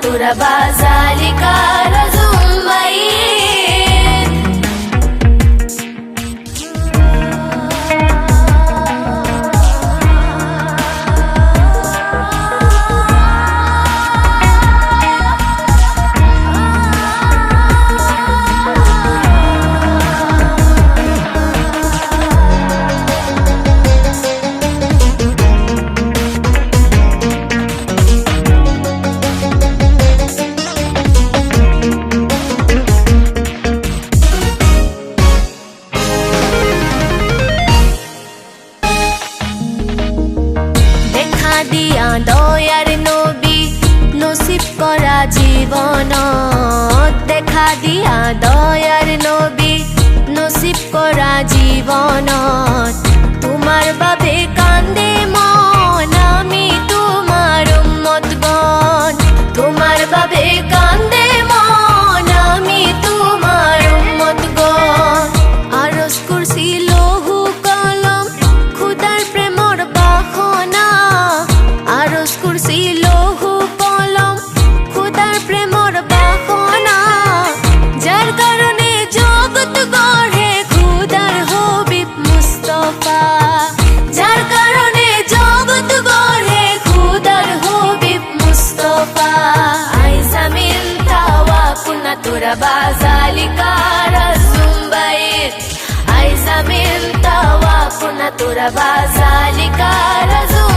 turabazali kara ভরা জীবন দেখা দিয়া দয়ার নবী নসিব করা জীবন। তোমার বাবে কান্দে মন, আমি তোমার বন তোমার বাবে কান্দে মন, আমি তোমার মতগণ আরস করছিল صبا ذلك رزو